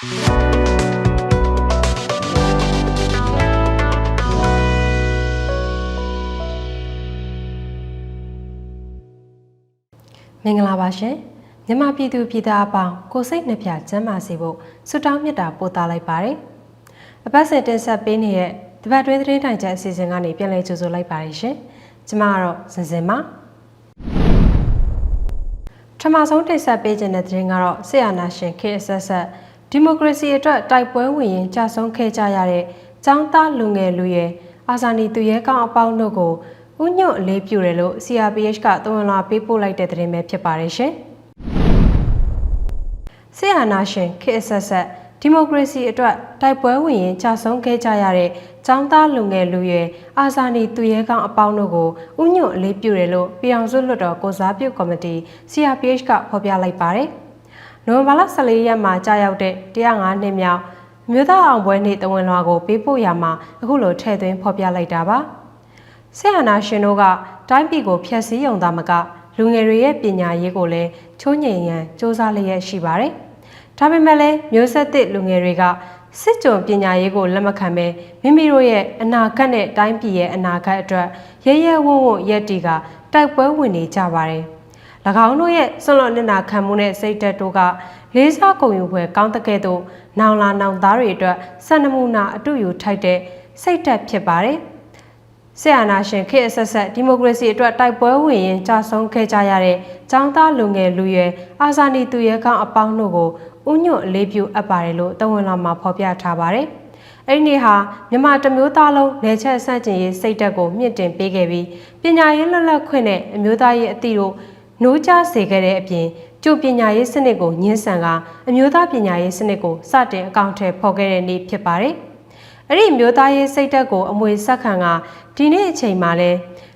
မင်္ဂလာပါရှင်မြန်မာပြည်သူပြည်သားအပေါင်းကိုစိတ်နှပြကျမ်းမာစေဖို့ဆုတောင်းမေတ္တာပို့သလိုက်ပါတယ်အပတ်စဉ်တင်ဆက်ပေးနေတဲ့တပတ်တွင်းသတင်းတိုင်ချက်အစီအစဉ်ကနေပြန်လည်ကြိုဆိုလိုက်ပါတယ်ရှင်ကျမကတော့စင်စင်ပါထမဆုံးတင်ဆက်ပေးခြင်းတဲ့သတင်းကတော့ဆီယနာရှင်ခေတ်ဆက်ဆက် ဒီမိုကရေစီအတွက်တိုက်ပွဲဝင်ရင်ကြာဆုံးခဲ့ကြရတဲ့ចောင်းသားလူငယ်လူရွယ်အာဇာနည်သူရဲကောင်းအပေါင်းတို့ကိုဥညွတ်အလေးပြုတယ်လို့ CRPH ကသွန်လာပေးပို့လိုက်တဲ့သတင်းပဲဖြစ်ပါတယ်ရှင်။ဆီယနာရှင်ခေတ်ဆက်ဆက်ဒီမိုကရေစီအတွက်တိုက်ပွဲဝင်ရင်ကြာဆုံးခဲ့ကြရတဲ့ចောင်းသားလူငယ်လူရွယ်အာဇာနည်သူရဲကောင်းအပေါင်းတို့ကိုဥညွတ်အလေးပြုတယ်လို့ပြည်အောင်စုလွှတ်တော်ကိုစားပြုကော်မတီ CRPH ကဖော်ပြလိုက်ပါတယ်။ နိုဝင်ဘာလ14ရက်မှာကြာရောက်တဲ့105နှစ်မြောက်မြို့သားအောင်ပွဲနေ့တဝန်လွှာကိုပေးပို့ရမှာအခုလိုထည့်သွင်းဖော်ပြလိုက်တာပါ။ဆေဟနာရှင်တို့ကတိုင်းပြည်ကိုဖျက်ဆီးရုံသားမကလူငယ်တွေရဲ့ပညာရေးကိုလည်းချိုးငိမ်ရန်စ조사လျက်ရှိပါတယ်။ဒါပေမဲ့လည်းမျိုးဆက်သစ်လူငယ်တွေကစစ်ကြုံပညာရေးကိုလက်မခံဘဲမိမိတို့ရဲ့အနာဂတ်နဲ့တိုင်းပြည်ရဲ့အနာဂတ်အတွက်ရဲရဲဝံ့ဝံ့ရက်တီကတိုက်ပွဲဝင်နေကြပါတယ်။၎ င်းတို့ရဲ့ဆွလွန်နေနာခံမှုနဲ့စိတ်သက်တို့ကလေးစားကုန်ယူဖွယ်ကောင်းတဲ့ကဲ့သို့နောင်လာနောင်သားတွေအတွက်စံနမူနာအတူယူထိုက်တဲ့စိတ်သက်ဖြစ်ပါတယ်။ဆရာနာရှင်ခေတ်အဆက်ဆက်ဒီမိုကရေစီအတွက်တိုက်ပွဲဝင်ရင်ကြာဆုံးခဲ့ကြရတဲ့ចောင်းသားလူငယ်လူရွယ်အာဇာနည်သူရဲကောင်းအပေါင်းတို့ကိုဥညွတ်အလေးပြုအပ်ပါတယ်လို့တဝန်လာမှာဖော်ပြထားပါတယ်။အဲ့ဒီနေ့ဟာမြန်မာတမျိုးသားလုံးနယ်ချက်ဆန့်ကျင်ရေးစိတ်ဓာတ်ကိုမြင့်တင်ပေးခဲ့ပြီးပညာရေးလွတ်လပ်ခွင့်နဲ့အမျိုးသားရေးအသည့်တို့ နိုးကြားစေခဲ့တဲ့အပြင်ကျုပ်ပညာရေးစနစ်ကိုညှင်းဆန်ကအမျိုးသားပညာရေးစနစ်ကိုစတင်အကောင့်ထဲဖော်ခဲ့တဲ့နေ့ဖြစ်ပါတယ်။အဲ့ဒီမျိုးသားရေးစိတ်ဓာတ်ကိုအမွေဆက်ခံကဒီနေ့အချိန်မှာလဲ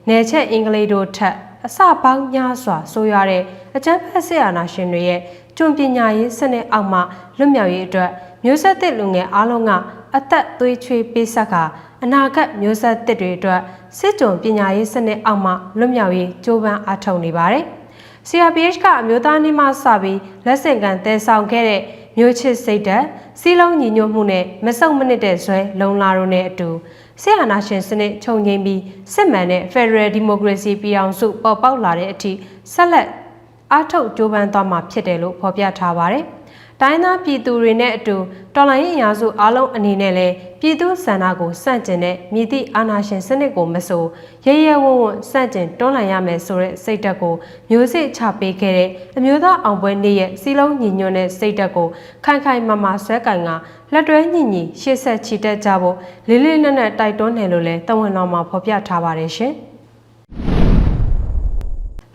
နယ်ချက်အင်္ဂလိပ်တို့ထက်အစပေါင်းများစွာဆိုရတဲ့အကျန်းဖက်ဆရာနာရှင်တွေရဲ့ကျွံပညာရေးစနစ်အောက်မှာလွတ်မြောက်ရေးအတွက်မျိုးဆက်သစ်လူငယ်အားလုံးကအသက်သွေးချွေးပေးဆက်ကအနာဂတ်မျိုးဆက်သစ်တွေအတွက်စစ်ကြုံပညာရေးစနစ်အောက်မှာလွတ်မြောက်ရေးကြိုးပမ်းအားထုတ်နေပါတယ်။ CRPH ကအမျိုးသားနေ့မှစပြီးလက်ဆင့်ကမ်းတည်ဆောင်ခဲ့တဲ့မျိုးချစ်စိတ်ဓာတ်စီးလုံးညီညွတ်မှုနဲ့မဆုတ်မနစ်တဲ့ဇွဲလုံလာတို့နဲ့အတူဆရာနာရှင်စနစ်ခြုံငိမ့်ပြီးစစ်မှန်တဲ့ Federal Democracy ပြည်အောင်စုပေါ်ပေါက်လာတဲ့အထိဆက်လက်အားထုတ်ကြိုးပမ်းသွားမှာဖြစ်တယ်လို့ဖော်ပြထားပါတယ်။ တိုင်းသားပြည်သူတွေနဲ့အတူတော်လှန်ရေးအင်အားစုအားလုံးအနေနဲ့လည်းပြည်သူစန္ဒကိုစန့်ကျင်တဲ့မြည်သည့်အာဏာရှင်စနစ်ကိုမဆိုရဲရဲဝံ့ဝံ့စန့်ကျင်တွန်းလှန်ရမယ်ဆိုတဲ့စိတ်ဓာတ်ကိုမျိုးစစ်ချပေးခဲ့တဲ့အမျိုးသားအောင်ပွဲနေ့ရဲ့စီလုံးညီညွတ်တဲ့စိတ်ဓာတ်ကိုခိုင်ခိုင်မာမာဆွဲကင်ကလက်တွဲညီညီရှေ့ဆက်ချီတက်ကြဖို့လေးလေးနက်နက်တိုက်တွန်းတယ်လို့လည်းတဝန်တော်မှာဖော်ပြထားပါတယ်ရှင်။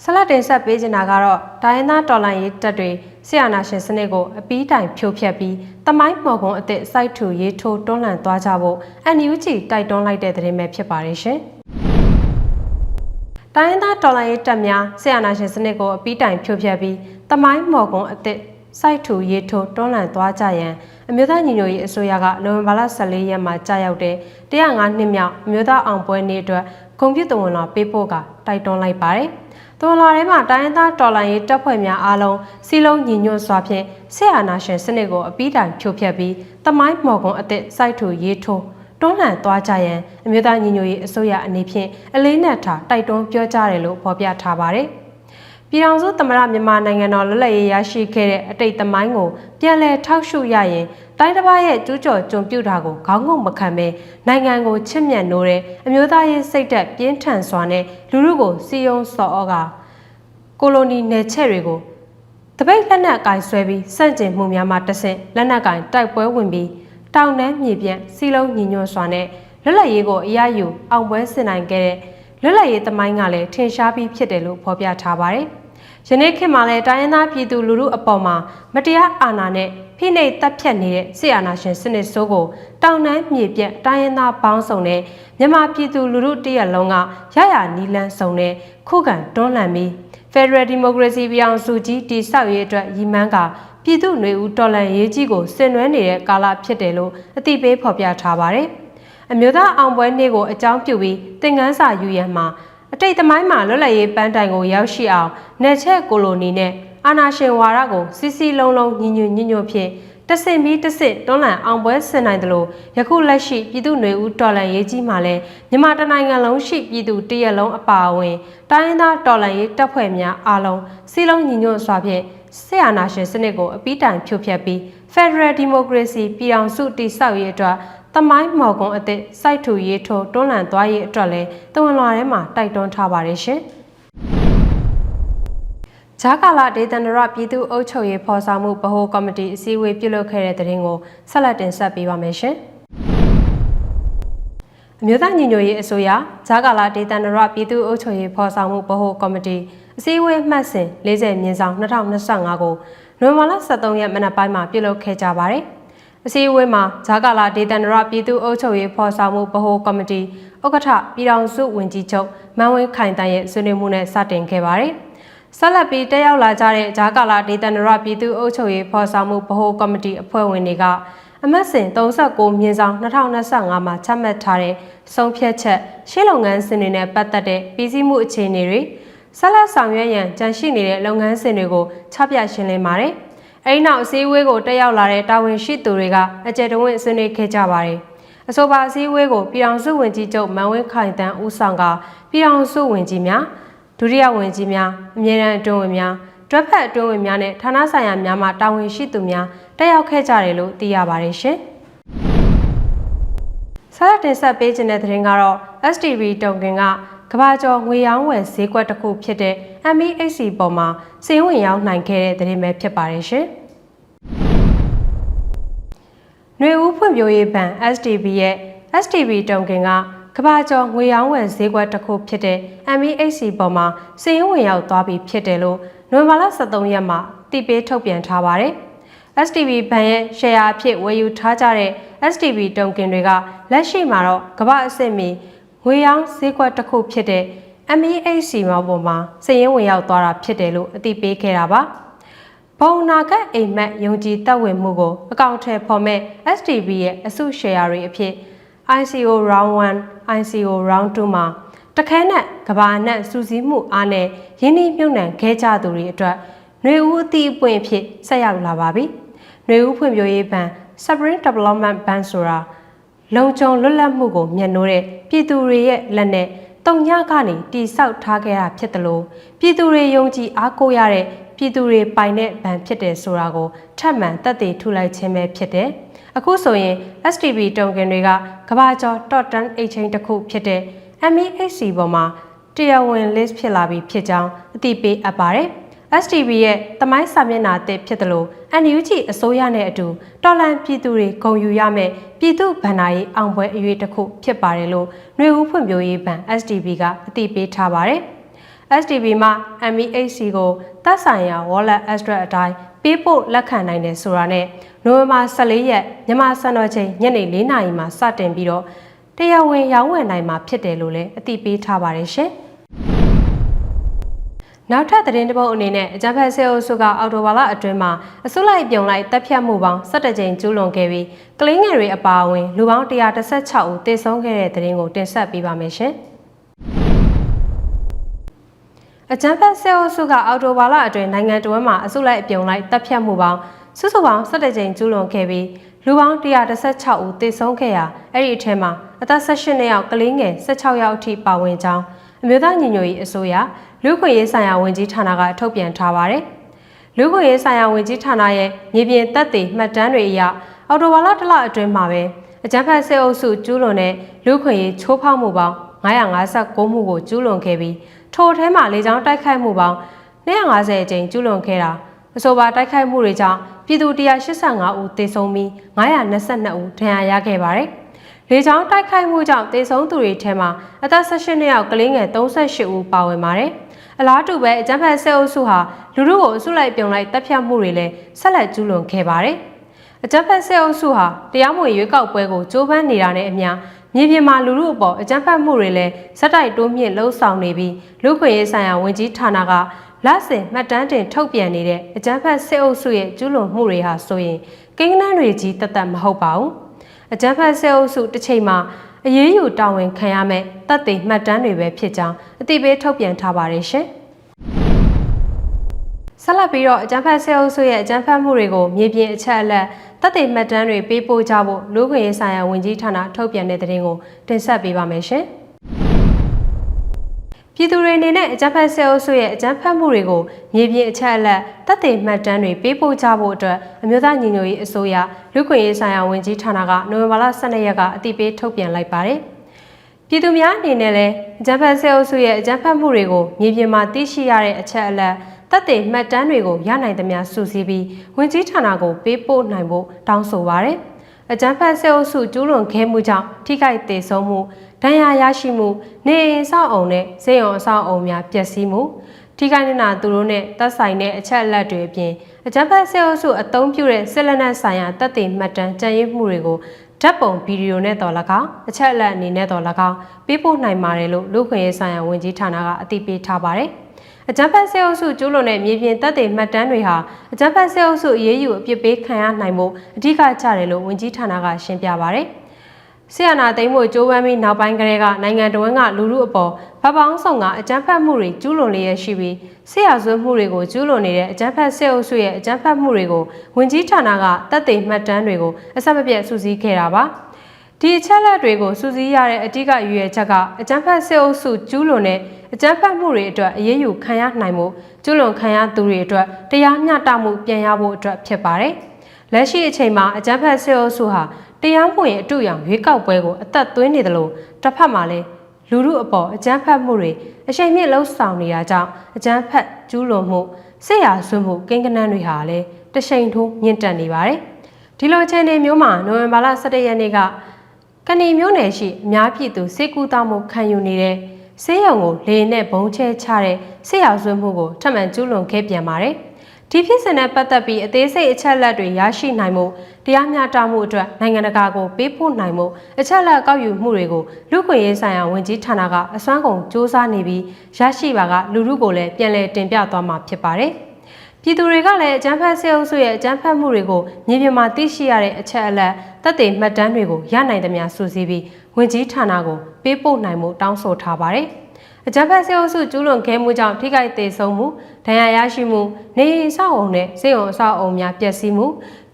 ဆလတ်တင်ဆက်ပေးချင်တာကတော့ဒိုင်းသားတော်လိုင်းရေးတက်တွေဆီယနာရှင်စနစ်ကိုအပီးတိုင်ဖြိုဖျက်ပြီးတမိုင်းမော်ကွန်အစ်စ်စိုက်ထူရေးထိုးတွန်းလှန်သွားကြဖို့ NUG တိုက်တွန်းလိုက်တဲ့သတင်းပဲဖြစ်ပါတယ်ရှင်။တိုင်းရင်းသားတော်လိုင်းရေးတက်များဆီယနာရှင်စနစ်ကိုအပီးတိုင်ဖြိုဖျက်ပြီးတမိုင်းမော်ကွန်အစ်စ်စိုက်ထူရေးထိုးတွန်းလှန်သွားကြရန်အမျိုးသားညီညွတ်ရေးအစိုးရကနိုဝင်ဘာလ14ရက်မှာကြာရောက်တဲ့105နှစ်မြောက်အမျိုးသားအောင်ပွဲနေ့အတွက်ဂုဏ်ပြုတော်ဝင်လာပေးဖို့ကတိုက်တွန်းလိုက်ပါတယ်။ တော်လာထဲမှာတိုင်းသားတော်လိုင်းရေးတပ်ဖွဲ့များအားလုံးစီလုံးညီညွတ်စွာဖြင့်ဆေးအာနာရှင်စနစ်ကိုအပီးတိုင်ဖြိုဖျက်ပြီးတမိုင်းမော်ကွန်အသစ်စိုက်ထူရေးထိုးတွန်းလှန်သွားကြရန်အမျိုးသားညီညွတ်ရေးအစိုးရအနေဖြင့်အလေးနက်ထားတိုက်တွန်းပြောကြားတယ်လို့ဖော်ပြထားပါတယ်။ ပြည်ထောင်စုသမ္မတမြန်မာနိုင်ငံတော်လွတ်လပ်ရေးရရှိခဲ့တဲ့အတိတ်သမိုင်းကိုပြန်လည်ထောက်ရှုရရင်တိုင်းတစ်ပါးရဲ့ကျူးကျော်ကြုံပြုတာကိုခေါင်းငုံမခံဘဲနိုင်ငံကိုချစ်မြတ်နိုးတဲ့အမျိုးသားရေးစိတ်သက်ပြင်းထန်စွာနဲ့လူလူကိုစီယုံစော်ဩကကိုလိုနီနယ်ချက်တွေကိုတပိတ်လက်နက်ကင်ဆွဲပြီးစန့်ကျင်မှုများမှတဆင့်လက်နက်ကင်တိုက်ပွဲဝင်ပြီးတောင်တန်းမြေပြန့်စီလုံးညီညွတ်စွာနဲ့လွတ်လပ်ရေးကိုအရယူအောင်ပွဲဆင်နိုင်ခဲ့တဲ့လွတ်လပ်ရေးသမိုင်းကလည်းထင်ရှားပြီးဖြစ်တယ်လို့ဖော်ပြထားပါတယ်။ ယနေ့ခေတ်မှာလည်းတိုင်းရင်းသားပြည်သူလူထုအပေါ်မှာမတရားအာဏာနဲ့ဖိနှိပ်တပ်ဖြတ်နေတဲ့စစ်အာဏာရှင်စနစ်ဆိုးကိုတောင်တန်းမြေပြက်တိုင်းရင်းသားပေါင်းစုံနဲ့မြန်မာပြည်သူလူထုတရက်လုံးကရရနီလန်းစုံနဲ့ခုခံတွန်းလှန်ပြီး Federal Democracy ပြောင်းစုကြီးတည်ဆောက်ရေးအတွက်ရည်မှန်းကပြည်သူ့ຫນွေဦးတော်လှန်ရေးကြီးကိုဆင်နွှဲနေတဲ့ကာလဖြစ်တယ်လို့အသိပေးဖော်ပြထားပါတယ်။အမျိုးသားအောင်ပွဲနေ့ကိုအကြောင်းပြုပြီးသင်ခန်းစာယူရန်မှာ အတိတ်သမိုင်းမှာလွတ်လပ်ရေးပန်းတိုင်ကိုရောက်ရှိအောင်နယ်ချက်ကိုလိုနီနဲ့အာနာရှင်ဝါဒကိုစီစီလုံးလုံးညီညွတ်ညညွတ်ဖြင့်တဆင့်ပြီးတဆင့်တွန်းလှန်အောင်ပွဲဆင်နိုင်တယ်လို့ယခုလက်ရှိပြည်သူ့ຫນွေဦးတော်လှန်ရေးကြီးမှလည်းမြန်မာတနိုင်ငံလုံးရှိပြည်သူတရက်လုံးအပါအဝင်တိုင်းရင်းသားတော်လှန်ရေးတပ်ဖွဲ့များအားလုံးစီလုံးညီညွတ်စွာဖြင့်ဆရာနာရှင်စနစ်ကိုအပိတိုင်ဖြိုဖျက်ပြီး Federal Democracy ပြည်အောင်စုတည်ဆောက်ရေးအတွက် တမိုင်းမော်ကွန်အသစ်စိုက်ထူရေးထိုးတွန်းလှန်သွားရေးအတွက်လည်းတဝန်လွာထဲမှာတိုက်တွန်းထားပါတယ်ရှင်။ဂျာကာလာဒေသန္တရပြည်သူ့အုပ်ချုပ်ရေးဖော်ဆောင်မှုဗဟိုကော်မတီအစည်းအဝေးပြုလုပ်ခဲ့တဲ့တဲ့ရင်ကိုဆက်လက်တင်ဆက်ပေးပါမယ်ရှင်။အမျိုးသားညီညွတ်ရေးအစိုးရဂျာကာလာဒေသန္တရပြည်သူ့အုပ်ချုပ်ရေးဖော်ဆောင်မှုဗဟိုကော်မတီအစည်းအဝေးမှတ်စဉ်40မြင်းဆောင်2025ကိုနိုဝင်ဘာလ23ရက်မနက်ပိုင်းမှာပြုလုပ်ခဲ့ကြပါတယ်။ အစည်းအဝေးမှာဂျာကာလာဒေသန္တရပြည်သူ့အုပ်ချုပ်ရေးဖော်ဆောင်မှုဗဟိုကော်မတီဥက္ကဋ္ဌပြည်ထောင်စုဝန်ကြီးချုပ်မန်ဝင်းခိုင်တန်းရဲ့ဆွေးနွေးမှုနဲ့စတင်ခဲ့ပါတယ်။ဆက်လက်ပြီးတက်ရောက်လာကြတဲ့ဂျာကာလာဒေသန္တရပြည်သူ့အုပ်ချုပ်ရေးဖော်ဆောင်မှုဗဟိုကော်မတီအဖွဲ့ဝင်တွေကအမတ်စဉ်39မြင်းဆောင်2025မှာချမှတ်ထားတဲ့ဆုံးဖြတ်ချက်ရှေ့လုပ်ငန်းစဉ်တွေနဲ့ပတ်သက်တဲ့ပြည်စည်းမှုအခြေအနေတွေဆက်လက်ဆောင်ရွက်ရန်ကြံရှိနေတဲ့လုပ်ငန်းစဉ်တွေကိုချပြရှင်းလင်းပါတယ်။ အဲဒီနောက်အစည်းအဝေးကိုတက်ရောက်လာတဲ့တာဝန်ရှိသူတွေကအကြံတဝင့်ဆွေးနွေးခဲ့ကြပါတယ်။အဆိုပါအစည်းအဝေးကိုပြည်အောင်စုဝင်ကြီးချုပ်မန်ဝင်းခိုင်တန်းဦးဆောင်ကပြည်အောင်စုဝင်ကြီးများဒုတိယဝန်ကြီးများအမြဲတမ်းအတွင်းဝင်များတွက်ဖက်အတွင်းဝင်များနဲ့ဌာနဆိုင်ရာများမှတာဝန်ရှိသူများတက်ရောက်ခဲ့ကြတယ်လို့သိရပါတယ်ရှင်။ဆက်လက်တင်ဆက်ပေးခြင်းတဲ့သတင်းကတော့ STV တုံကင်ကကဘာကျော်ငွေရောင်းဝယ်ဈေးကွက်တစ်ခုဖြစ်တဲ့ MEHC ပေါ်မှာစည်ဝင်ရောက်နိုင်ခဲ့တဲ့သတင်းပဲဖြစ်ပါတယ်ရှင်။ ຫນွေဦးဖွံ့ဖြိုးရေးဘဏ် STB ရဲ့ STB တုံကင်ကကဘာကျော်ငွေရောင်းဝယ်ဈေးကွက်တစ်ခုဖြစ်တဲ့ MEHC ပေါ်မှာစီးရင်ဝင်ရောက်သွားပြီးဖြစ်တယ်လို့နိုဝင်ဘာလ23ရက်မှာတိပေးထုတ်ပြန်ထားပါတယ်။ STB ဘဏ်ရဲ့ရှယ်ယာအဖြစ်ဝယ်ယူထားကြတဲ့ STB တုံကင်တွေကလက်ရှိမှာတော့ကမ္ဘာအဆင့်မီငွေရောင်းဈေးကွက်တစ်ခုဖြစ်တဲ့ MEHC မှာပေါ်မှာစီးရင်ဝင်ရောက်သွားတာဖြစ်တယ်လို့အသိပေးခဲ့တာပါ။ ဘုံနာကအိမ်မက်ယုံကြည်တက်ဝင်မှုကိုအကောင့်ထဲဖော်မဲ့ STB ရဲ့အစုရှယ်ယာတွေအဖြစ် ICO round 1 ICO round 2မှာတခဲနဲ့ကဘာနဲ့စူးစီးမှုအားနဲ့ရင်းနှီးမြှုပ်နှံခဲ့ကြသူတွေအတွက်ຫນွေဦးအသီးအပွင့်ဖြစ်ဆက်ရောက်လာပါပြီ။ຫນွေဦးဖွံ့ဖြိုးရေးဘဏ် Spring Development Bank ဆိုတာလုံခြုံလွတ်လပ်မှုကိုမျှနှိုးတဲ့ပြည်သူတွေရဲ့လက်နဲ့တုံညကနေတိဆောက်ထားခဲ့တာဖြစ်တယ်လို့ပြည်သူတွေယုံကြည်အားကိုးရတဲ့ ပြည်သူတွေပိုင်တဲ့ဘဏ်ဖြစ်တယ်ဆိုတာကိုထပ်မံသက်သေထူလိုက်ခြင်းပဲဖြစ်တယ်။အခုဆိုရင် STB တုံကင်တွေကကဘာကျော် top 10 exchange တစ်ခုဖြစ်တဲ့ MEHC ပေါ်မှာတရားဝင် list ဖြစ်လာပြီးဖြစ်ကြောင်းအသိပေးအပ်ပါတယ်။ STB ရဲ့တမိုင်းစာမျက်နှာတစ်ဖြစ်တယ်လို့ NUG အစိုးရနဲ့အတူတော်လန်ပြည်သူတွေဂုဏ်ယူရမယ့်ပြည်သူဗန္နာရေးအောင်ပွဲအရေးတစ်ခုဖြစ်ပါတယ်လို့ຫນွေဦးဖွံ့ဖြိုးရေးဘဏ် STB ကအသိပေးထားပါတယ်။ STB မှာ MEHC ကိုသက်ဆိုင်ရာ wallet address အတိုင်းပေးပို့လက်ခံနိုင်တယ်ဆိုတာနဲ့နိုဝင်ဘာ14ရက်မြန်မာစံတော်ချိန်ညနေ4နာရီမှာစတင်ပြီးတော့တရားဝင်ရောင်းဝယ်နိုင်မှာဖြစ်တယ်လို့လည်းအသိပေးထားပါတယ်ရှင်။နောက်ထပ်သတင်းတစ်ပုဒ်အနေနဲ့အကြံဖက်ဆဲအုပ်စုကအော်တိုဘာလအတွင်းမှာအစုလိုက်ပြုံလိုက်တပ်ဖြတ်မှုပေါင်း17ကြိမ်ကျူးလွန်ခဲ့ပြီးကလင်းငယ်တွေအပါအဝင်လူပေါင်း116ဦးသေဆုံးခဲ့တဲ့သတင်းကိုတင်ဆက်ပေးပါမယ်ရှင်။ အကြံဖက်ဆဲအုပ်စုကအော်တိုဘာလအတွင်းနိုင်ငံတော်မှာအစုလိုက်အပြုံလိုက်တပ်ဖြတ်မှုပေါင်းစုစုပေါင်း17ကြိမ်ကျူးလွန်ခဲ့ပြီးလူပေါင်း116ဦးသေဆုံးခဲ့ရာအဲ့ဒီအထက်မှာအသက်18နှစ်ယောက်ကလေးငယ်16ယောက်အထိပါဝင်ကြောင်းအမျိုးသားညီညွတ်ရေးအစိုးရလူ့ခွင့်ရေးဆိုင်ရာဝန်ကြီးဌာနကထုတ်ပြန်ထားပါတယ်။လူ့ခွင့်ရေးဆိုင်ရာဝန်ကြီးဌာနရဲ့မြေပြင်တပ်တွေမှတ်တမ်းတွေအရအော်တိုဘာလတစ်လအတွင်းမှာပဲအကြမ်းဖက်စစ်အုပ်စုကျူးလွန်တဲ့လူ့ခွင့်ရေးချိုးဖောက်မှုပေါင်း959မှုကိုကျူးလွန်ခဲ့ပြီး ထိုထဲမှာလေကြောင်းတိုက်ခိုက်မှုပေါင်း250အကြိမ်ကျူးလွန်ခဲ့တာအဆိုပါတိုက်ခိုက်မှုတွေကြောင့်ပြည်သူ185ဦးသေဆုံးပြီး922ဦးဒဏ်ရာရခဲ့ပါတယ်။လေကြောင်းတိုက်ခိုက်မှုကြောင့်သေဆုံးသူတွေထဲမှာအသက်18နှစ်အောက်ကလေးငယ်38ဦးပါဝင်ပါတယ်။အလားတူပဲအကြမ်းဖက်ဆဲအုပ်စုဟာလူတို့ကိုအစုလိုက်ပြုံလိုက်တပ်ဖြတ်မှုတွေလည်းဆက်လက်ကျူးလွန်ခဲ့ပါတယ်။အကြမ်းဖက်ဆဲအုပ်စုဟာတရားမဝင်ရွေးကောက်ပွဲကိုကြိုးပမ်းနေတာနဲ့အမျှ မြေပြင်မှာလူမှုအပေါ်အကြမ်းဖက်မှုတွေလည်းဇက်တိုက်တိုးမြင့်လှုံ့ဆော်နေပြီးလူခွင့်ရေးဆိုင်ရာဝန်ကြီးဌာနကလဆင်မှတ်တမ်းတင်ထုတ်ပြန်နေတဲ့အကြမ်းဖက်စစ်အုပ်စုရဲ့ကျူးလွန်မှုတွေဟာဆိုရင်ကိန်းဂဏန်းတွေကြီးတသက်မဟုတ်ပါဘူးအကြမ်းဖက်စစ်အုပ်စုတစ်ချိန်မှာအရေးယူတာဝန်ခံရမယ့်တပ်သိမှတ်တမ်းတွေပဲဖြစ်ကြောင်းအတိပေးထုတ်ပြန်ထားပါတယ်ရှင်ဆက်လက်ပြီးတော့အကြမ်းဖက်ဆဲအုပ်စုရဲ့အကြမ်းဖက်မှုတွေကိုမြေပြင်အချက်အလက် တပ်တွေမှတ်တမ်းတွေပေးပို့ကြဖို့လူ့ခွင့်ရေးဆိုင်ရာဝန်ကြီးဌာနထုတ်ပြန်တဲ့သတင်းကိုတင်ဆက်ပေးပါမယ်ရှင်။ပြည်သူတွေအနေနဲ့အကြမ်းဖက်ဆဲအုပ်စုရဲ့အကြမ်းဖက်မှုတွေကိုမြေပြင်အချက်အလက်တပ်တွေမှတ်တမ်းတွေပေးပို့ကြဖို့အတွက်အမျိုးသားညီညွတ်ရေးအစိုးရလူ့ခွင့်ရေးဆိုင်ရာဝန်ကြီးဌာနကနိုဝင်ဘာလ12ရက်ကအတိပေးထုတ်ပြန်လိုက်ပါတယ်။ပြည်သူများအနေနဲ့လည်းအကြမ်းဖက်ဆဲအုပ်စုရဲ့အကြမ်းဖက်မှုတွေကိုမြေပြင်မှာသိရှိရတဲ့အချက်အလက် တပ်တွေမှတ်တမ်းတွေကိုရနိုင်သမျှစုစည်းပြီးဝင်ကြီးဌာနကိုပေးပို့နိုင်ဖို့တောင်းဆိုပါရယ်။အကြမ်းဖက်ဆဲအုပ်စုကျူးလွန်ခဲ့မှုကြောင့်ထိခိုက်ဒေဆုံးမှုဒဏ်ရာရရှိမှုနေအိမ်ဆောက်အုံနဲ့ဈေးရုံအဆောက်အုံများပျက်စီးမှုထိခိုက်နေတာသူတို့နဲ့တပ်ဆိုင်တဲ့အချက်အလက်တွေအပြင်အကြမ်းဖက်ဆဲအုပ်စုအသုံးပြုတဲ့စစ်လက်နက်ဆိုင်ရာတပ်တွေမှတ်တမ်းကြံရည်မှုတွေကိုဓာတ်ပုံဗီဒီယိုနဲ့တော်၎င်းအချက်အလက်အနေနဲ့တော်၎င်းပေးပို့နိုင်ပါတယ်လို့လူခွင့်ရေးဆိုင်ရာဝန်ကြီးဌာနကအသိပေးထားပါတယ်။ အကြမ်းဖက်ဆဲအုပ်စုကျူးလွန်တဲ့မြေပြင်တပ်တွေမှတ်တမ်းတွေဟာအကြမ်းဖက်ဆဲအုပ်စုအရေးယူအပြစ်ပေးခံရနိုင်မှုအဓိကကျတယ်လို့ဝန်ကြီးဌာနကရှင်းပြပါဗျ။ဆီယနာသိမ်းမှုကြိုးပမ်းပြီးနောက်ပိုင်းကလေးကနိုင်ငံတော်ကလူလူအပေါ်ဗပောင်းဆောင်ကအကြမ်းဖက်မှုတွေကျူးလွန်လျက်ရှိပြီးဆီယာဆွေးမှုတွေကိုကျူးလွန်နေတဲ့အကြမ်းဖက်ဆဲအုပ်စုရဲ့အကြမ်းဖက်မှုတွေကိုဝန်ကြီးဌာနကတပ်သိမ်းမှတ်တမ်းတွေကိုအဆက်မပြတ်စုစည်းခဲ့တာပါ။ဒီအချက်လက်တွေကိုစူးစီးရတဲ့အဓိကရွေးချက်ကအကြမ်းဖက်စစ်အုပ်စုကျူးလွန်တဲ့ အကြမ်းဖက်မှုတွေအတွက်အရေးယူခံရနိုင်မှုကျူးလွန်ခံရသူတွေအတွက်တရားမျှတမှုပြန်ရဖို့အတွက်ဖြစ်ပါတယ်။လက်ရှိအချိန်မှာအကြမ်းဖက်စစ်အုပ်စုဟာတရားမှုရင်အတူရောင်ရွေးကောက်ပွဲကိုအသက်သွင်းနေတယ်လို့တစ်ဖက်မှာလည်းလူမှုအပေါ်အကြမ်းဖက်မှုတွေအချိန်မြင့်လှုပ်ဆောင်နေတာကြောင့်အကြမ်းဖက်ကျူးလွန်မှုစစ်ရာဆွမှုကိန်းကနန်းတွေဟာလည်းတရှိန်ထိုးမြင့်တက်နေပါတယ်။ဒီလိုအခြေအနေမျိုးမှာနိုဝင်ဘာလ17ရက်နေ့ကကဏီမျိုးနယ်ရှိအများပြည်သူစေကူတာမှုခံယူနေတဲ့ ဆေးရုံကိုလေနဲ့ဘုံချဲချတဲ့ဆေးရောက်ဆွေးမှုကိုထပ်မံကျူးလွန်ခဲ့ပြန်ပါတယ်။ဒီဖြစ်စဉ်နဲ့ပတ်သက်ပြီးအသေးစိတ်အချက်အလက်တွေရရှိနိုင်မှုတရားမျှတမှုအတွက်နိုင်ငံတကာကိုပေးပို့နိုင်မှုအချက်အလက်ကောက်ယူမှုတွေကိုလူ့ခွင့်ရေးဆိုင်ရာဝန်ကြီးဌာနကအစွမ်းကုန်စ조사နေပြီးရရှိပါကလူလူကိုလည်းပြန်လည်တင်ပြသွားမှာဖြစ်ပါတယ်။ပြည်သူတွေကလည်းအကြမ်းဖက်ဆဲအုပ်စုရဲ့အကြမ်းဖက်မှုတွေကိုမြေပြင်မှာသိရှိရတဲ့အချက်အလက်တပ်တွေမှတ်တမ်းတွေကိုရနိုင်သမျှစုစည်းပြီး ဝင်ကြီးဌာနကိုပေးပို့နိုင်မှုတောင်းဆိုထားပါတယ်။အကြမ်းဖက်ဆဲအုပ်စုကျူးလွန်ခဲ့မှုကြောင့်ထိခိုက်သေးဆုံးမှုဒဏ်ရာရရှိမှုနေအိမ်ဆောက်အုံနဲ့စေုံအဆောက်အုံများပျက်စီးမှု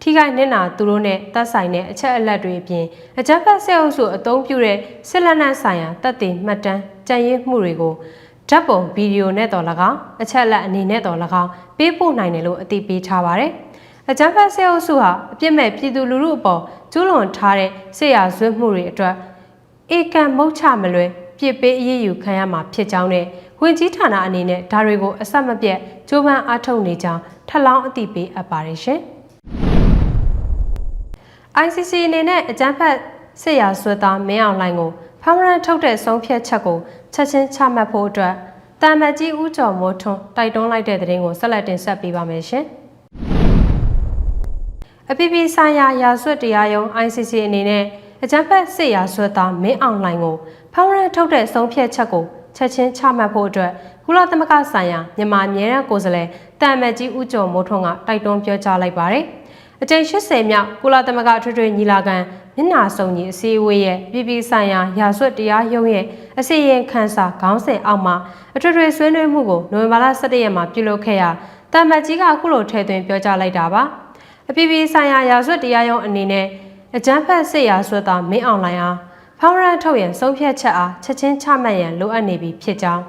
ထိခိုက်နစ်နာသူတို့နဲ့တပ်ဆိုင်တဲ့အချက်အလက်တွေအပြင်အကြမ်းဖက်ဆဲအုပ်စုအုံပြုတဲ့စစ်လက်နက်ဆိုင်ရာတပ်တွေမှတ်တမ်းကြံရည်မှုတွေကိုဓာတ်ပုံဗီဒီယိုနဲ့တော်၎င်းအချက်လက်အနေနဲ့တော်၎င်းပေးပို့နိုင်တယ်လို့အသိပေးထားပါတယ်။အကြမ်းဖက်ဆဲအုပ်စုဟာအပြစ်မဲ့ပြည်သူလူထုအပေါ်ကျူးလွန်ထားတဲ့ဆေးရဆွေးမှုတွေအတွက် ဧကံမုတ်ချမလွဲပြစ်ပေးအရေးယူခံရမှာဖြစ်ကြောင်းနဲ့ဝင်ကြီးဌာနအနေနဲ့ဒါတွေကိုအဆက်မပြတ်ကြိုးပမ်းအားထုတ်နေကြောင်းထပ်လောင်းအသိပေးအပ်ပါတယ်ရှင်။ ICC အနေနဲ့အကြမ်းဖက်စစ်ရာဆွဲသားမင်းအောင်လှိုင်ကိုဖမ်းရန်ထုတ်တဲ့ဆုံးဖြတ်ချက်ကိုချက်ချင်းချမှတ်ဖို့အတွက်တာမတ်ကြီးဦးကျော်မိုးထွန်းတိုက်တွန်းလိုက်တဲ့သတင်းကိုဆက်လက်တင်ဆက်ပေးပါမယ်ရှင်။အပြည်ပြည်ဆိုင်ရာရာဇဝတ်တရားရုံး ICC အနေနဲ့ အကြမ်းဖက်စစ်ရာဇဝတ်သားမင်းအောင်လှိုင်ကိုဖမ်းရန်ထုတ်တဲ့ဆုံးဖြတ်ချက်ကိုချက်ချင်းချမှတ်ဖို့အတွက်ကုလသမဂ္ဂဆိုင်ရာမြန်မာအမြဲတမ်းကိုယ်စားလှယ်တာမတ်ကြီးဦးကျော်မိုးထွန်းကတိုက်တွန်းပြောကြားလိုက်ပါတယ်။အကြိမ်80မြောက်ကုလသမဂ္ဂထွေထွေညီလာခံမျက်နှာစုံကြီးအစည်းအဝေးရဲ့ပြည်ပြည်ဆိုင်ရာရာဇဝတ်တရားရုံးရဲ့အစီရင်ခံစာခေါင်းစဉ်အောက်မှာအထွေထွေဆွေးနွေးမှုကိုနိုဝင်ဘာလ17ရက်မှာပြုလုပ်ခဲ့ရာတမ္မကြီးကအခုလိုထည့်သွင်းပြောကြားလိုက်တာပါအပြည်ပြည်ဆိုင်ရာရာဇဝတ်တရားရုံးအနေနဲ့ အကြမ်းဖက်စစ်ရာဇဝတ်သားမင်းအောင်လှိုင်အားဖောင်းရန်ထုတ်ရန်ဆုံးဖြတ်ချက်အားချက်ချင်းချမှတ်ရန်လိုအပ်နေပြီဖြစ်ကြောင်း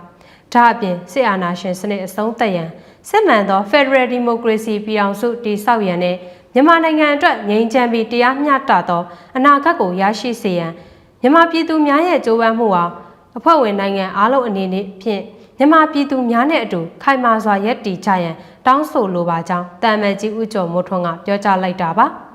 ဒါအပြင်စစ်အာဏာရှင်စနစ်အဆုံးသတ်ရန်စစ်မှန်သော Federal Democracy ပြည်အောင်စုတည်ဆောက်ရန်နဲ့မြန်မာနိုင်ငံအတွက်ငြိမ်းချမ်းပြီးတရားမျှတသောအနာဂတ်ကိုရရှိစေရန်မြန်မာပြည်သူများရဲ့ကြိုးပမ်းမှုဟာအဖွဲ့ဝင်နိုင်ငံအားလုံးအနေနဲ့ဖြင့်မြန်မာပြည်သူများနဲ့အတူခိုင်မာစွာရပ်တည်ကြရန်တောင်းဆိုလိုပါကြောင်းတမ်မယ်ကြီးဦးကျော်မိုးထွန်းကပြောကြားလိုက်တာပါ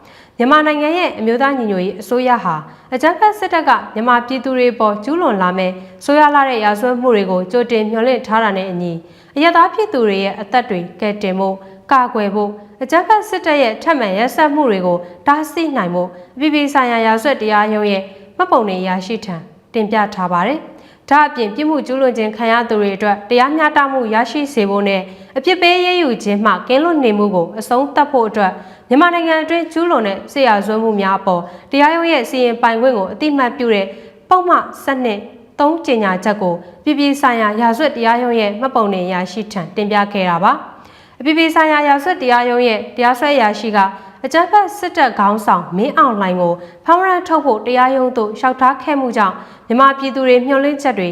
မြန်မာနိုင်ငံရဲ့အမျိုးသားညီညွတ်ရေးအစိုးရဟာအကြမ်းဖက်စစ်တပ်ကမြန်မာပြည်သူတွေပေါ်ကျူးလွန်လာမဲ့ဆိုရလာတဲ့ရာဇဝတ်မှုတွေကိုကြိုတင်မျှော်လင့်ထားတာနဲ့အညီအရသာပြည်သူတွေရဲ့အသက်တွေကဲတင်မှုကာကွယ်ဖို့အကြမ်းဖက်စစ်တပ်ရဲ့ထက်မှန်ရက်စက်မှုတွေကိုတားဆီးနိုင်မှုအပြည်ပြည်ဆိုင်ရာရာဇဝတ်တရားရုံးရဲ့မှတ်ပုံတွေရရှိထံတင်ပြထားပါတယ်။ဒါအပြင်ပြစ်မှုကျူးလွန်ခြင်းခံရသူတွေအတွက်တရားမျှတမှုရရှိစေဖို့နဲ့အပြစ်ပေးရေးယူခြင်းမှကင်းလွတ်နေမှုကိုအဆုံးသတ်ဖို့အတွက် မြန်မာနိုင်ငံအတွင်းကျူးလွန်တဲ့ဆေးရဆွေးမှုများအပေါ်တရားရုံးရဲ့စီရင်ပိုင်ခွင့်ကိုအတိမတ်ပြုတဲ့ပုံမှန်စနစ်သုံးကြေညာချက်ကိုပြည်ပြည်ဆိုင်ရာရာဇဝတ်တရားရုံးရဲ့မှတ်ပုံတင်ရရှိထံတင်ပြခဲ့တာပါ။အပြည်ပြည်ဆိုင်ရာရာဇဝတ်တရားရုံးရဲ့တရားစွဲရာရှိကအကြမ်းဖက်စစ်တပ်ခေါင်းဆောင်မင်းအောင်လှိုင်ကိုဖောင်းရန်ထုတ်ဖို့တရားရုံးသို့လျှောက်ထားခဲ့မှုကြောင့်မြန်မာပြည်သူတွေမျှော်လင့်ချက်တွေ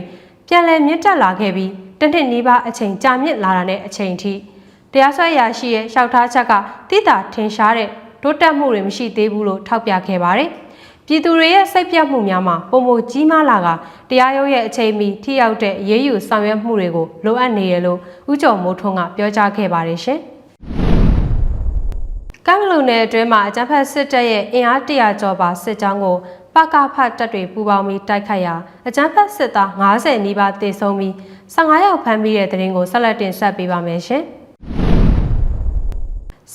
ပြန်လည်မြင့်တက်လာခဲ့ပြီးတစ်နှစ်နီးပါးအချိန်ကြာမြင့်လာတာနဲ့အချိန်ထိ တရားစွဲရာရှိရဲ့လျှောက်ထားချက်ကတိတာထင်ရှားတဲ့တိုးတက်မှုတွေမရှိသေးဘူးလို့ထောက်ပြခဲ့ပါတယ်။ပြည်သူတွေရဲ့စိတ်ပြတ်မှုများမှာပုံမကြီးမားလာကတရားရုံးရဲ့အချိန်မီထိရောက်တဲ့အရေးယူဆောင်ရွက်မှုတွေကိုလိုအပ်နေရလို့ဦးကျော်မိုးထွန်းကပြောကြားခဲ့ပါတယ်ရှင်။ကမ်းမလူနယ်အတွင်းမှာအကြမ်းဖက်စစ်တပ်ရဲ့အင်အားတရာကျော်ပါစစ်ကြောင်းကိုပကဖတပ်တွေပူးပေါင်းပြီးတိုက်ခိုက်ရာအကြမ်းဖက်စစ်သား90နီးပါးသေဆုံးပြီး15ယောက်ဖမ်းမိတဲ့တဲ့ရင်ကိုဆက်လက်တင်ဆက်ပေးပါမယ်ရှင်။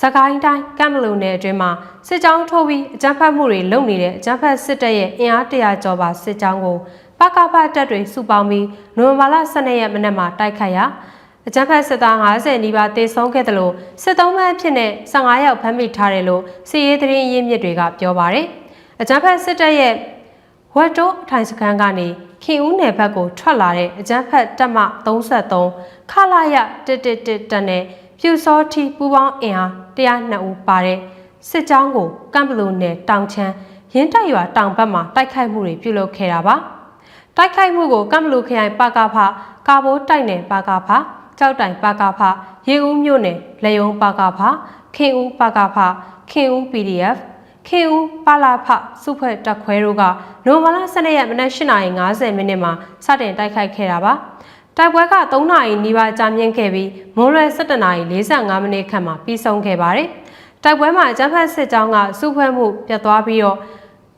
စကိုင်းတိုင်းကမ်မလူနယ်အတွင်းမှာစစ်ကြောင်းထိုးပြီးအကြမ်းဖက်မှုတွေလုပ်နေတဲ့အကြမ်းဖက်စစ်တပ်ရဲ့အင်အားတရာကျော်ပါစစ်ကြောင်းကိုပကဖတပ်တွေစုပေါင်းပြီးနိုဝင်ဘာလ12ရက်မနက်မှာတိုက်ခိုက်ရာအကြမ်းဖက်စစ်သား90နီးပါးတေဆုံးခဲ့တယ်လို့စစ်သုံးမှအဖြစ်နဲ့15ယောက်ဖမ်းမိထားတယ်လို့စီရေးသတင်းရင်းမြစ်တွေကပြောပါတယ်။အကြမ်းဖက်စစ်တပ်ရဲ့ဝတ်တိုးအထိုင်စခန်းကနေခင်ဦးနယ်ဘက်ကိုထွက်လာတဲ့အကြမ်းဖက်တပ်မ33ခလာရ111တန်နဲ့ ပြူစောထီပူပေါင်းအင်အား102ဦးပါတဲ့စစ်ကြောင်းကိုကမ်ဘလူနယ်တောင်ချမ်းရင်းတိုက်ရွာတောင်ဘက်မှာတိုက်ခိုက်မှုတွေပြုလုပ်ခဲ့တာပါ။တိုက်ခိုက်မှုကိုကမ်ဘလူခရိုင်ပါကာဖကာဘိုးတိုက်နယ်ပါကာဖကြောက်တိုင်ပါကာဖရေဦးမြို့နယ်လေယုံပါကာဖခင်ဦးပါကာဖခင်ဦး PDF ခင်ဦးပါလာဖစုဖွဲ့တက်ခွဲတို့ကနိုဝင်ဘာလ12ရက်မနက်8:50မိနစ်မှာစတင်တိုက်ခိုက်ခဲ့တာပါ တိုက်ပွဲက3နာရီနီးပါးကြာမြင့်ခဲ့ပြီးမွန်းလွယ်17နာရီ45မိနစ်ခန့်မှာပြီးဆုံးခဲ့ပါတယ်တိုက်ပွဲမှာအကြမ်းဖက်စစ်ကြောင်းကစုဖွဲ့မှုပြတ်သွားပြီးတော့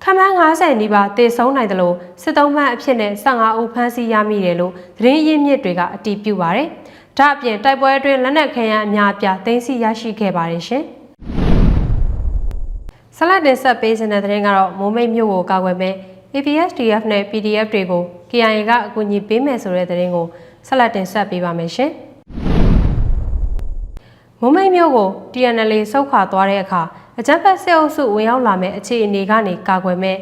ခမန်း90နီးပါးတေဆုံးနိုင်တယ်လို့စစ်သုံးမှန်အဖြစ်နဲ့15ဦးဖမ်းဆီးရမိတယ်လို့သတင်းရင်းမြစ်တွေကအတည်ပြုပါတယ်။ဒါ့အပြင်တိုက်ပွဲအတွင်းလက်နက်ခဲယမ်းအများအပြားသိမ်းဆည်းရရှိခဲ့ပါတယ်ရှင်။ဆလတ်တင်ဆက်ပေးခြင်းတဲ့သတင်းကတော့မိုးမိတ်မြို့ကိုကာကွယ်မဲ့ APSDF နဲ့ PDF တွေကို KIA ကအကူအညီပေးမယ်ဆိုတဲ့သတင်းကို ဆက်လက်တင်ဆက်ပေးပါမယ်ရှင်။မိုးမိတ်မြို့ကို TNL စုတ်ခွာသွားတဲ့အခါအကြမ်းဖက်စစ်အုပ်စုဝင်ရောက်လာမဲ့အခြေအနေကနေကာကွယ်မဲ့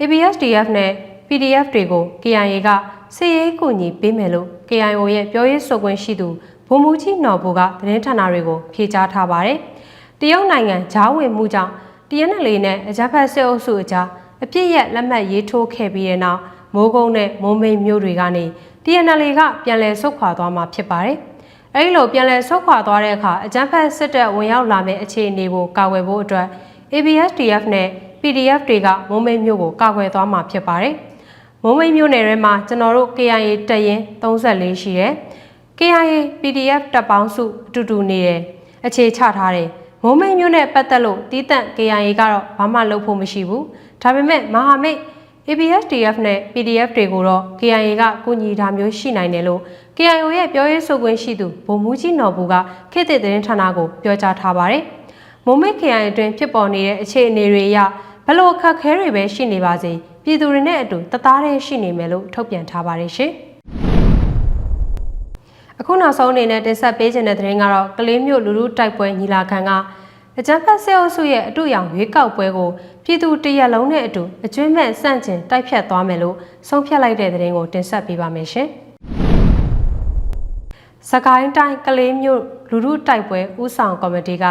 APSDF နဲ့ PDF တွေကို KIA ကစစ်ရေးကူညီပေးမယ်လို့ KIO ရဲ့ပြောရေးဆိုခွင့်ရှိသူဗိုလ်မှူးကြီးနော်ဘူကသတင်းဌာနတွေကိုဖြေကြားထားပါတယ်။တရုတ်နိုင်ငံဂျားဝင်မှုကြောင့် TNL နဲ့အကြမ်းဖက်စစ်အုပ်စုအကြားအပြစ်ရက်လက်မှတ်ရေးထိုးခဲ့ပြီးတဲ့နောက်မိုးကုန်းနဲ့မိုးမိတ်မြို့တွေကနေ TNL ကပြန်လည်ဆုတ်ခွာသွားမှာဖြစ်ပါတယ်။အဲဒီလိုပြန်လည်ဆုတ်ခွာသွားတဲ့အခါအကြမ်းဖက်စစ်တပ်ဝင်ရောက်လာမယ့်အခြေအနေကိုကာကွယ်ဖို့အတွက် ABSDF နဲ့ PDF တွေကမိုးမိတ်မြို့ကိုကာကွယ်သွားမှာဖြစ်ပါတယ်။မိုးမိတ်မြို့နယ်ထဲမှာကျွန်တော်တို့ KIA တပ်ရင်း34ရှိတယ်။ KIA PDF တပ်ပေါင်းစုအတူတူနေတယ်။အခြေချထားတယ်။မိုးမိတ်မြို့နဲ့ပတ်သက်လို့တီးတန့် KIA ကတော့ဘာမှလုပ်ဖို့မရှိဘူး။ဒါပေမဲ့မဟာမိတ် ABSDF နဲ့ PDF တွေကိုတော့ KIA ကကူညီတာမျိုးရှိနိုင်တယ်လို့ KIO ရဲ့ပြောရေးဆိုခွင့်ရှိသူဗိုလ်မှူးကြီးနော်ဘူကခေတ်သစ်သတင်းဌာနကိုပြောကြားထားပါတယ်။မုံမိတ် KIA အတွင်းဖြစ်ပေါ်နေတဲ့အခြေအနေတွေအရဘလို့အခက်ခဲတွေပဲရှိနေပါစေပြည်သူတွေနဲ့အတူတသားတည်းရှိနေမယ်လို့ထုတ်ပြန်ထားပါတယ်ရှင်။အခုနောက်ဆုံးအနေနဲ့တင်ဆက်ပေးခြင်းတဲ့သတင်းကတော့ကလေးမျိုးလူလူတိုက်ပွဲညီလာခံက အကြံဖတ်ဆဲအုပ်စုရဲ့အတူရောင်ရွေးကောက်ပွဲကိုပြည်သူတရက်လုံးနဲ့အတူအကျွမ်းမဲ့စန့်ကျင်တိုက်ဖြတ်သွားမယ်လို့ဆုံးဖြတ်လိုက်တဲ့သတင်းကိုတင်ဆက်ပေးပါမယ်ရှင်။စကိုင်းတိုင်းကလေးမြို့လူလူတိုက်ပွဲဥဆောင်ကော်မတီက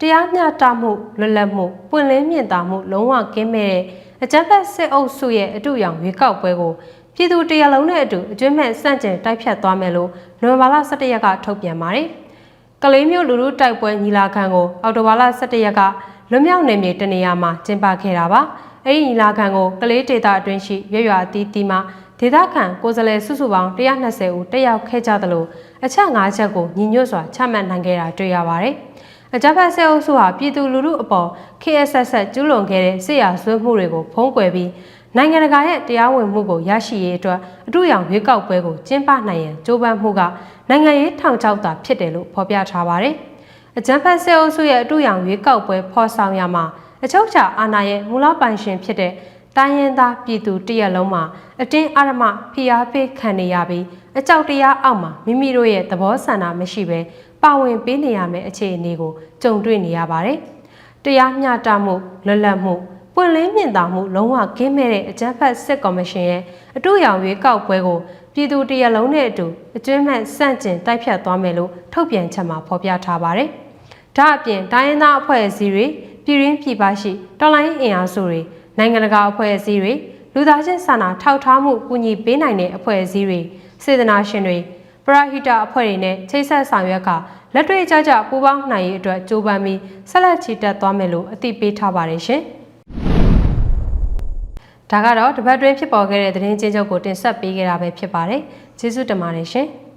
တရားမျှတမှုလွတ်လပ်မှုပွင့်လင်းမြင့်တာမှုလုံးဝကင်းမဲ့တဲ့အကြမ်းဖက်စစ်အုပ်စုရဲ့အတူရောင်ရွေးကောက်ပွဲကိုပြည်သူတရက်လုံးနဲ့အတူအကျွမ်းမဲ့စန့်ကျင်တိုက်ဖြတ်သွားမယ်လို့နိုဝင်ဘာလ17ရက်ကထုတ်ပြန်ပါတယ်။ ကလေးမျိုးလူလူတိုက်ပွဲညီလာခံကိုအော်တိုဘာလ17ရက်ကလွမြောက်နေမြေတနေရာမှာကျင်းပခဲ့တာပါ။အဲဒီညီလာခံကိုကလေးဒေတာအတွင်းရှိရွရွာအသီးသီးမှာဒေသခံကိုယ်စားလှယ်စုစုပေါင်း120ဦးတက်ရောက်ခဲ့ကြသလိုအချက်၅ချက်ကိုညီညွတ်စွာချမှတ်နိုင်ခဲ့တာတွေ့ရပါတယ်။အကြမ်းဖက်ဆဲအုပ်စုဟာပြည်သူလူထုအပေါ် KSS ကျူးလွန်ခဲ့တဲ့စစ်ရာဆွေးမှုတွေကိုဖုံးကွယ်ပြီး နိုင်ငံတကာရဲ့တရားဝင်မှုကိုရရှိရေးအတွက်အထူးရောင်ရွေးကောက်ပွဲကိုကျင်းပနိုင်ရန်ကြိုးပမ်းမှုကနိုင်ငံရေးထောင်ချောက်တာဖြစ်တယ်လို့ဖော်ပြထားပါတယ်။အကြမ်းဖက်ဆဲအုပ်စုရဲ့အထူးရောင်ရွေးကောက်ပွဲဖော်ဆောင်ရမှာအချုပ်ချာအာဏာရဲ့မူလပိုင်ရှင်ဖြစ်တဲ့တိုင်းရင်းသားပြည်သူတရက်လုံးမှာအတင်းအဓမ္မဖိအားပေးခံနေရပြီးအကြောက်တရားအောက်မှာမိမိတို့ရဲ့သဘောဆန္ဒမရှိဘဲပါဝင်ပေးနေရမယ့်အခြေအနေကိုကြုံတွေ့နေရပါတယ်။တရားမျှတမှုလွတ်လပ်မှု ပွင့်လင်းမြင့်တာမှုလုံးဝကင်းမဲ့တဲ့အကြမ်းဖက်စစ်ကော်မရှင်ရဲ့အတူရောင်ရွေးကောက်ပွဲကိုပြည်သူတရက်လုံးနဲ့အတူအကျွမ်းမဲ့စန့်ကျင်တိုက်ဖြတ်သွားမယ်လို့ထုတ်ပြန်ချက်မှာဖော်ပြထားပါတယ်။ဒါအပြင်တိုင်းရင်းသားအဖွဲ့အစည်းတွေပြည်ရင်းပြည်ပရှိတော်လိုင်းအင်အားစုတွေနိုင်ငံတကာအဖွဲ့အစည်းတွေလူသားချင်းစာနာထောက်ထားမှုကူညီပေးနိုင်တဲ့အဖွဲ့အစည်းတွေစေတနာရှင်တွေပရဟိတအဖွဲ့တွေနဲ့ချိတ်ဆက်ဆောင်ရွက်ကလက်တွေ့ကြကြပူးပေါင်းနိုင်ရေးအတွက်ကြိုးပမ်းပြီးဆက်လက်ချီတက်သွားမယ်လို့အသိပေးထားပါတယ်ရှင်။ ဒါကတော့တပတ်တွင်းဖြစ်ပေါ်ခဲ့တဲ့သတင်းချင်းချုပ်ကိုတင်ဆက်ပေးခဲ့တာပဲဖြစ်ပါတယ်။ကျေးဇူးတင်ပါတယ်ရှင်။